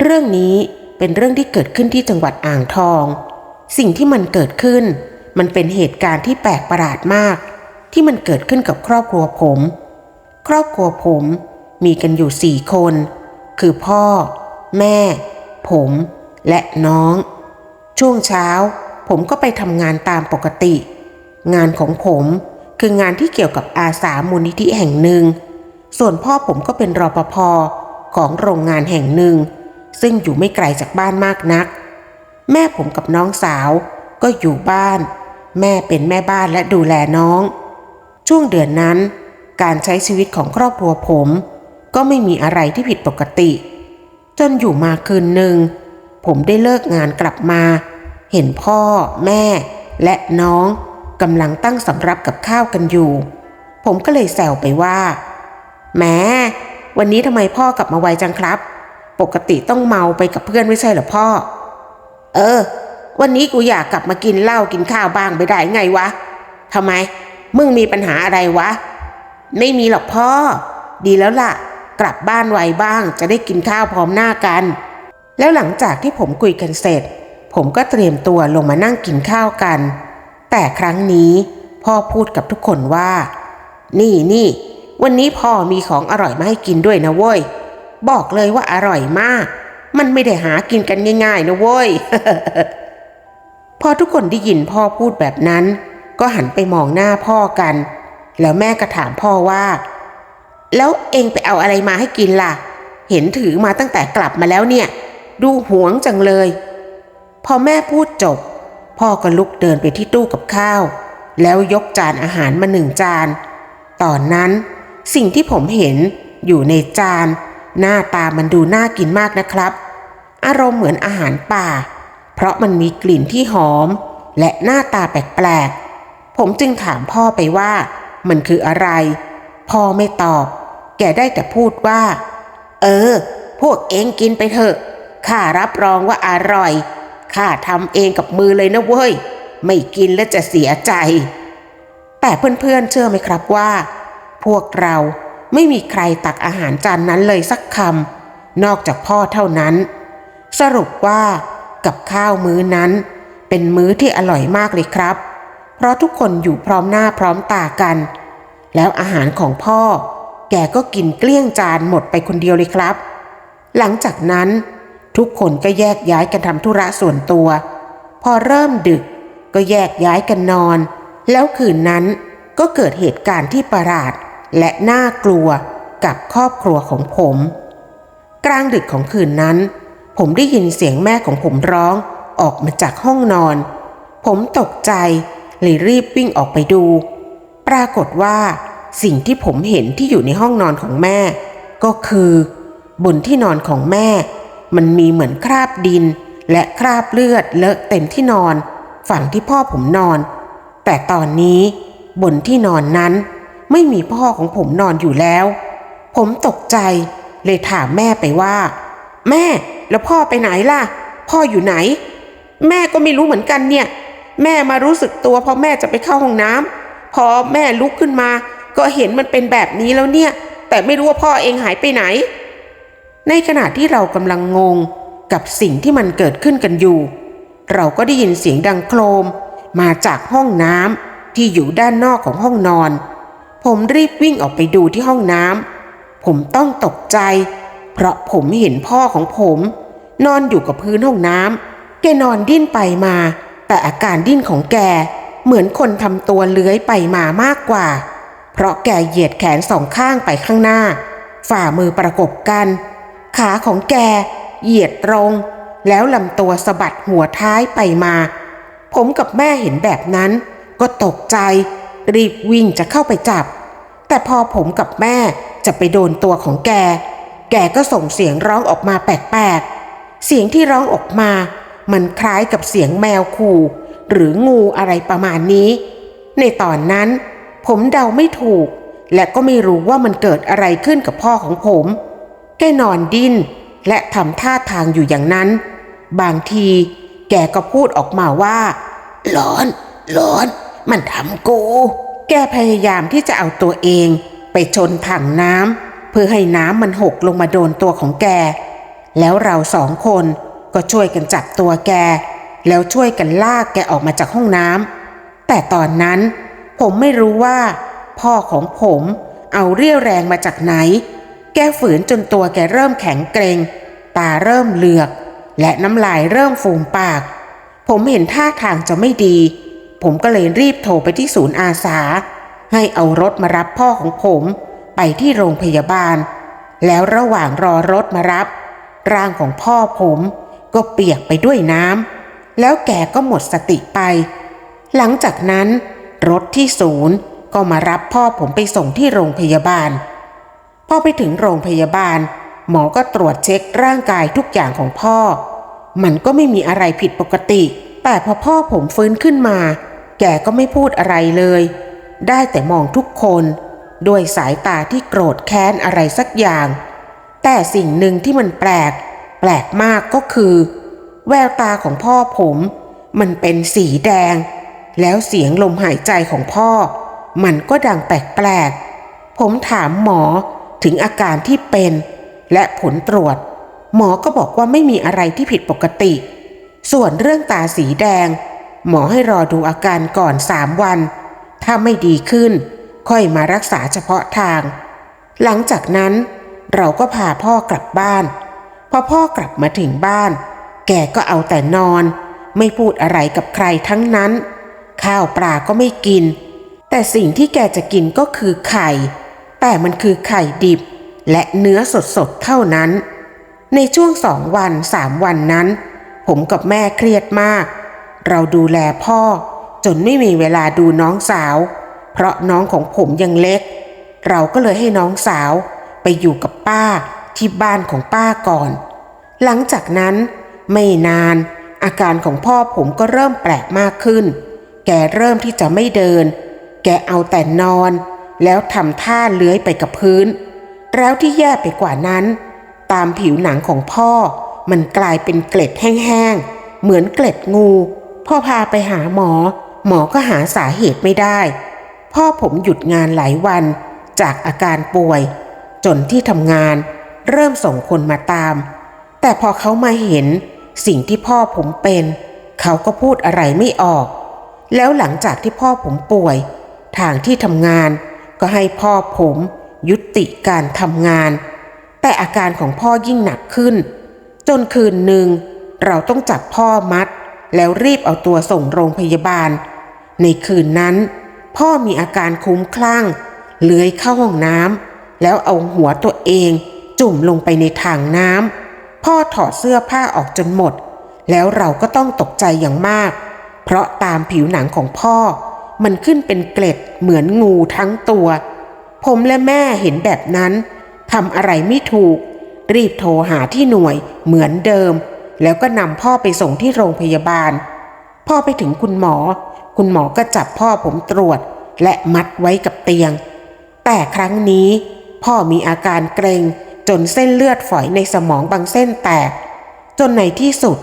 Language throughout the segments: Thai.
เรื่องนี้เป็นเรื่องที่เกิดขึ้นที่จังหวัดอ่างทอง สิ่งที่มันเกิดขึ้น มันเป็นเหตุการณ์ที่แปลกประหลาดมาก ที่มันเกิดขึ้นกับครอบครัวผม ครอบครัวผมมีกันอยู่สี่คน คือพ่อ แม่ ผม และน้อง ช่วงเช้า ผมก็ไปทำงานตามปกติ งานของผมคืองานที่เกี่ยวกับอาสามูลนิธิแห่งหนึ่ง ส่วนพ่อผมก็เป็นรปภของโรงงานแห่งหนึ่ง ซึ่งอยู่ไม่ไกลจากบ้านมากนัก แม่ผมกับน้องสาวก็อยู่บ้าน แม่เป็นแม่บ้านและดูแลน้อง ช่วงเดือนนั้น การใช้ชีวิตของครอบครัวผม ก็ไม่มีอะไรที่ผิดปกติ จนอยู่มาคืนหนึ่ง ผมได้เลิกงานกลับมา เห็นพ่อ แม่ และน้องกำลังตั้งสำรับกับข้าวกันอยู่ ผมก็เลยแซวไปว่าแหมวันนี้ทำไมพ่อกลับมาไวจังครับ ปกติต้องเมาไปกับเพื่อนไม่ใช่หรอพ่อ เออ วันนี้กูอยากกลับมากินเหล้ากินข้าวบ้างไปได้ไงวะทำไม มึงมีปัญหาอะไรวะ ไม่มีหรอกพ่อ ดีแล้วล่ะ กลับบ้านไวบ้างจะได้กินข้าวพร้อมหน้ากัน แล้วหลังจากที่ผมคุยกันเสร็จ ผมก็เตรียมตัวลงมานั่งกินข้าวกัน แต่ครั้งนี้พ่อพูดกับทุกคนว่า นี่นี่วันนี้พ่อมีของอร่อยมาให้กินด้วยนะเว้ย บอกเลยว่าอร่อยมาก มันไม่ได้หากินกันง่าย ๆ นะเว้ย พอทุกคนได้ยินพ่อพูดแบบนั้น ก็หันไปมองหน้าพ่อกัน แล้วแม่ก็ถามพ่อว่า แล้วเองไปเอาอะไรมาให้กินล่ะ เห็นถือมาตั้งแต่กลับมาแล้วเนี่ย ดูหวงจังเลย พอแม่พูดจบ พ่อก็ลุกเดินไปที่ตู้กับข้าว แล้วยกจานอาหารมาหนึ่งจาน ตอนนั้นสิ่งที่ผมเห็นอยู่ในจาน หน้าตามันดูน่ากินมากนะครับ อารมณ์เหมือนอาหารป่า เพราะมันมีกลิ่นที่หอม และหน้าตาแปลกๆ ผมจึงถามพ่อไปว่า มันคืออะไร พ่อไม่ตอบ แกได้แต่พูดว่า เออ พวกเองกินไปเถอะ ข้ารับรองว่าอร่อย ข้าทำเองกับมือเลยนะเว้ย ไม่กินแล้วจะเสียใจ แต่เพื่อนๆเชื่อไหมครับว่า พวกเรา ไม่มีใครตักอาหารจานนั้นเลยสักคำนอกจากพ่อเท่านั้น สรุปว่ากับข้าวมื้อนั้น เป็นมื้อที่อร่อยมากเลยครับ เพราะทุกคนอยู่พร้อมหน้าพร้อมตากัน แล้วอาหารของพ่อ แกก็กินเกลี้ยงจานหมดไปคนเดียวเลยครับ หลังจากนั้น ทุกคนก็แยกย้ายกันทำธุระส่วนตัว พอเริ่มดึกก็แยกย้ายกันนอน แล้วคืนนั้นก็เกิดเหตุการณ์ที่ประหลาด และน่ากลัวกับครอบครัวของผม กลางดึกของคืนนั้น ผมได้ยินเสียงแม่ของผมร้องออกมาจากห้องนอน ผมตกใจเลยรีบวิ่งออกไปดู ปรากฏว่าสิ่งที่ผมเห็นที่อยู่ในห้องนอนของแม่ ก็คือ บนที่นอนของแม่ มันมีเหมือนคราบดิน และคราบเลือดเลอะเต็มที่นอน ฝั่งที่พ่อผมนอน แต่ตอนนี้บนที่นอนนั้น ไม่มีพ่อของผมนอนอยู่แล้ว ผมตกใจ เลยถามแม่ไปว่า แม่แล้วพ่อไปไหนล่ะ พ่ออยู่ไหน แม่ก็ไม่รู้เหมือนกันเนี่ย แม่มารู้สึกตัวพราะแม่จะไปเข้าห้องน้ำพอแม่ลุกขึ้นมา ก็เห็นมันเป็นแบบนี้แล้วเนี่ย แต่ไม่รู้ว่าพ่อเองหายไปไหน ในขณะที่เรากำลังงงกับสิ่งที่มันเกิดขึ้นกันอยู่ เราก็ได้ยินเสียงดังโครม มาจากห้องน้ำที่อยู่ด้านนอกของห้องนอน ผมรีบวิ่งออกไปดูที่ห้องน้ำผมต้องตกใจ เพราะผมเห็นพ่อของผม นอนอยู่กับพื้นห้องน้ำแกนอนดิ้นไปมา แต่อาการดิ้นของแกเหมือนคนทำตัวเลื้อยไปมามากกว่า เพราะแกเหยียดแขนสองข้างไปข้างหน้า ฝ่ามือประกบกัน ขาของแกเหยียดตรง แล้วลำตัวสะบัดหัวท้ายไปมา ผมกับแม่เห็นแบบนั้น ก็ตกใจ รีบวิ่งจะเข้าไปจับ แต่พอผมกับแม่จะไปโดนตัวของแก แกก็ส่งเสียงร้องออกมาแปลกๆ เสียงที่ร้องออกมา มันคล้ายกับเสียงแมวขู่ หรืองูอะไรประมาณนี้ ในตอนนั้น ผมเดาไม่ถูก และก็ไม่รู้ว่ามันเกิดอะไรขึ้นกับพ่อของผม แกนอนดิ้นและทำท่าทางอยู่อย่างนั้น บางทีแกก็พูดออกมาว่า ร้อน ร้อน มันทำกู แกพยายามที่จะเอาตัวเอง ไปชนถังน้ำเพื่อให้น้ำมันหกลงมาโดนตัวของแก แล้วเราสองคนก็ช่วยกันจับตัวแก แล้วช่วยกันลากแกออกมาจากห้องน้ำแต่ตอนนั้น ผมไม่รู้ว่า พ่อของผมเอาเรี่ยวแรงมาจากไหน แกฝืนจนตัวแกเริ่มแข็งเกรงตาเริ่มเหลือก และน้ำลายเริ่มฟูมปาก ผมเห็นท่าทางจะไม่ดี ผมก็เลยรีบโทรไปที่ศูนย์อาสา ให้เอารถมารับพ่อของผมไปที่โรงพยาบาล แล้วระหว่างรอรถมารับ ร่างของพ่อผมก็เปียกไปด้วยน้ำแล้วแกก็หมดสติไป หลังจากนั้น รถที่ศูนย์ก็มารับพ่อผมไปส่งที่โรงพยาบาล พอไปถึงโรงพยาบาล หมอก็ตรวจเช็คร่างกายทุกอย่างของพ่อ มันก็ไม่มีอะไรผิดปกติ แต่พอพ่อผมฟื้นขึ้นมา แกก็ไม่พูดอะไรเลย ได้แต่มองทุกคนด้วยสายตาที่โกรธแค้นอะไรสักอย่าง แต่สิ่งหนึ่งที่มันแปลก แปลกมากก็คือ แววตาของพ่อผม มันเป็นสีแดง แล้วเสียงลมหายใจของพ่อ มันก็ดังแปลกๆ ผมถามหมอถึงอาการที่เป็น และผลตรวจ หมอก็บอกว่าไม่มีอะไรที่ผิดปกติ ส่วนเรื่องตาสีแดง หมอให้รอดูอาการก่อนสามวัน ถ้าไม่ดีขึ้น ค่อยมารักษาเฉพาะทาง หลังจากนั้น เราก็พาพ่อกลับบ้าน พอพ่อกลับมาถึงบ้าน แกก็เอาแต่นอน ไม่พูดอะไรกับใครทั้งนั้น ข้าวปลาก็ไม่กิน แต่สิ่งที่แกจะกินก็คือไข่ แต่มันคือไข่ดิบ และเนื้อสดๆเท่านั้น ในช่วงสองวันสามวันนั้น ผมกับแม่เครียดมาก เราดูแลพ่อ จนไม่มีเวลาดูน้องสาว เพราะน้องของผมยังเล็ก เราก็เลยให้น้องสาวไปอยู่กับป้าที่บ้านของป้าก่อน หลังจากนั้น ไม่นาน อาการของพ่อผมก็เริ่มแปลกมากขึ้น แกเริ่มที่จะไม่เดิน แกเอาแต่นอน แล้วทำท่าเลื้อยไปกับพื้น แล้วที่แย่ไปกว่านั้น ตามผิวหนังของพ่อมันกลายเป็นเกล็ดแห้งๆ เหมือนเกล็ดงู พ่อพาไปหาหมอ หมอก็หาสาเหตุไม่ได้ พ่อผมหยุดงานหลายวันจากอาการป่วย จนที่ทำงานเริ่มส่งคนมาตาม แต่พอเขามาเห็นสิ่งที่พ่อผมเป็น เขาก็พูดอะไรไม่ออก แล้วหลังจากที่พ่อผมป่วย ทางที่ทำงานก็ให้พ่อผมยุติการทำงาน แต่อาการของพ่อยิ่งหนักขึ้น จนคืนหนึ่งเราต้องจับพ่อมัด แล้วรีบเอาตัวส่งโรงพยาบาล ในคืนนั้น พ่อมีอาการคุ้มคลั่ง เลื้อยเข้าห้องน้ำแล้วเอาหัวตัวเองจุ่มลงไปในถังน้ำพ่อถอดเสื้อผ้าออกจนหมด แล้วเราก็ต้องตกใจอย่างมาก เพราะตามผิวหนังของพ่อ มันขึ้นเป็นเกล็ดเหมือนงูทั้งตัว ผมและแม่เห็นแบบนั้นทำอะไรไม่ถูก รีบโทรหาที่หน่วยเหมือนเดิม แล้วก็นำพ่อไปส่งที่โรงพยาบาล พ่อไปถึงคุณหมอ คุณหมอก็จับพ่อผมตรวจ และมัดไว้กับเตียง แต่ครั้งนี้ พ่อมีอาการเกรงจนเส้นเลือดฝอยในสมองบางเส้นแตก จนในที่สุด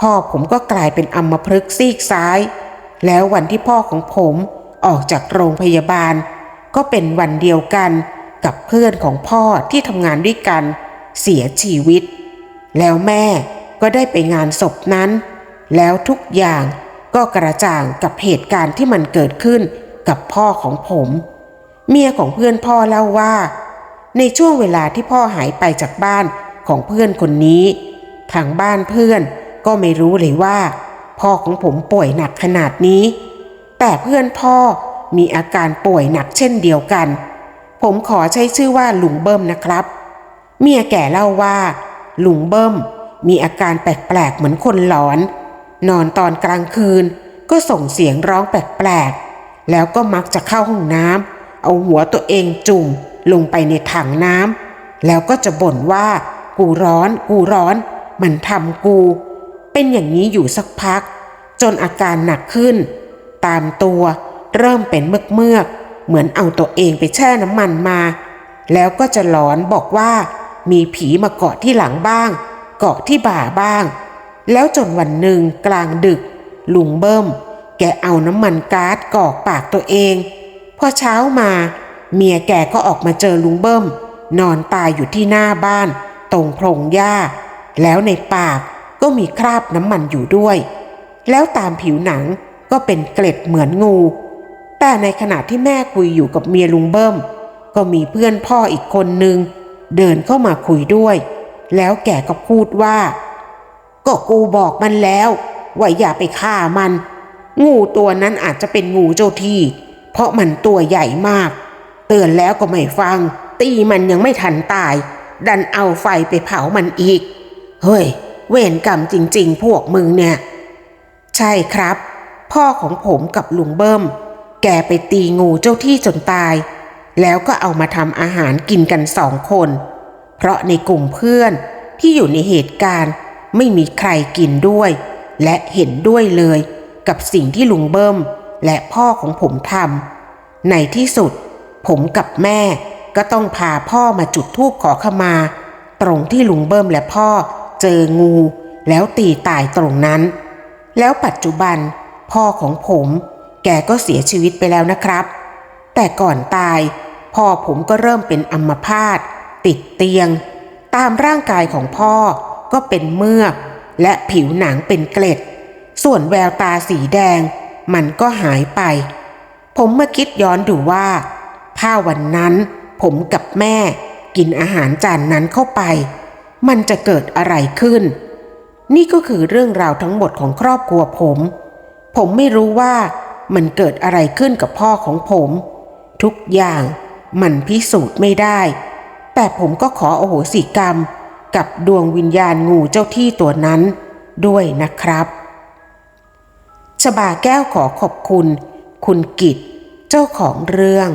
พ่อผมก็กลายเป็นอัมพฤกษ์ซีกซ้าย แล้ววันที่พ่อของผมออกจากโรงพยาบาล ก็เป็นวันเดียวกันกับเพื่อนของพ่อที่ทำงานด้วยกัน เสียชีวิต แล้วแม่ ก็ได้ไปงานศพนั้น แล้วทุกอย่างก็กระจ่างกับเหตุการณ์ที่มันเกิดขึ้นกับพ่อของผม เมียของเพื่อนพ่อเล่าว่า ในช่วงเวลาที่พ่อหายไปจากบ้านของเพื่อนคนนี้ ทางบ้านเพื่อนก็ไม่รู้เลยว่า พ่อของผมป่วยหนักขนาดนี้ แต่เพื่อนพ่อมีอาการป่วยหนักเช่นเดียวกัน ผมขอใช้ชื่อว่าลุงเบิ้มนะครับ เมียแก่เล่าว่าลุงเบิ้ม มีอาการแปลกๆเหมือนคนหลอน นอนตอนกลางคืนก็ส่งเสียงร้องแปลกๆ แล้วก็มักจะเข้าห้องน้ำเอาหัวตัวเองจุ่มลงไปในถังน้ำแล้วก็จะบ่นว่า กูร้อน กูร้อน มันทำกู เป็นอย่างนี้อยู่สักพัก จนอาการหนักขึ้น ตามตัวเริ่มเป็นเมือกเมือกๆเหมือนเอาตัวเองไปแช่น้ำมันมา แล้วก็จะหลอนบอกว่า มีผีมาเกาะที่หลังบ้าง เกาะที่บ่าบ้าง แล้วจนวันหนึ่งกลางดึก ลุงเบิ้ม แกเอาน้ำมันก๊าซกอกปากตัวเอง พอเช้ามา เมียแกก็ออกมาเจอลุงเบิ้ม นอนตายอยู่ที่หน้าบ้าน ตรงโพรงหญ้า แล้วในปากก็มีคราบน้ำมันอยู่ด้วย แล้วตามผิวหนังก็เป็นเกล็ดเหมือนงู แต่ในขณะที่แม่คุยอยู่กับเมียลุงเบิ้ม ก็มีเพื่อนพ่ออีกคนนึง เดินเข้ามาคุยด้วย แล้วแกก็พูดว่า ก็กูบอกมันแล้วว่าอย่าไปฆ่ามัน งูตัวนั้นอาจจะเป็นงูเจ้าที่ เพราะมันตัวใหญ่มาก เตือนแล้วก็ไม่ฟัง ตีมันยังไม่ทันตาย ดันเอาไฟไปเผามันอีก เฮ้ย เวรกรรมจริง ๆ พวกมึงเนี่ย ใช่ครับ พ่อของผมกับลุงเบิ้ม แกไปตีงูเจ้าที่จนตาย แล้วก็เอามาทำอาหารกินกันสองคน เพราะในกลุ่มเพื่อนที่อยู่ในเหตุการณ์ไม่มีใครกินด้วย และเห็นด้วยเลยกับสิ่งที่ลุงเบิ้มและพ่อของผมทำในที่สุด ผมกับแม่ก็ต้องพาพ่อมาจุดธูปขอขมา ตรงที่ลุงเบิ้มและพ่อเจองูแล้วตีตายตรงนั้น แล้วปัจจุบันพ่อของผมแกก็เสียชีวิตไปแล้วนะครับ แต่ก่อนตายพ่อผมก็เริ่มเป็นอัมพาต ติดเตียง ตามร่างกายของพ่อก็เป็นเมือก และผิวหนังเป็นเกล็ด ส่วนแววตาสีแดง มันก็หายไป ผมเมาคิดย้อนดูว่า ถ้าวันนั้นผมกับแม่กินอาหารจานนั้นเข้าไป มันจะเกิดอะไรขึ้น นี่ก็คือเรื่องราวทั้งหมดของครอบครัวผม ผมไม่รู้ว่ามันเกิดอะไรขึ้นกับพ่อของผม ทุกอย่างมันพิสูจน์ไม่ได้ แต่ผมก็ขอโอโหสิกรรม กับดวงวิญญาณงูเจ้าที่ตัวนั้นด้วยนะครับชบาแก้วขอขอบคุณ คุณกิตเจ้าของเรื่อง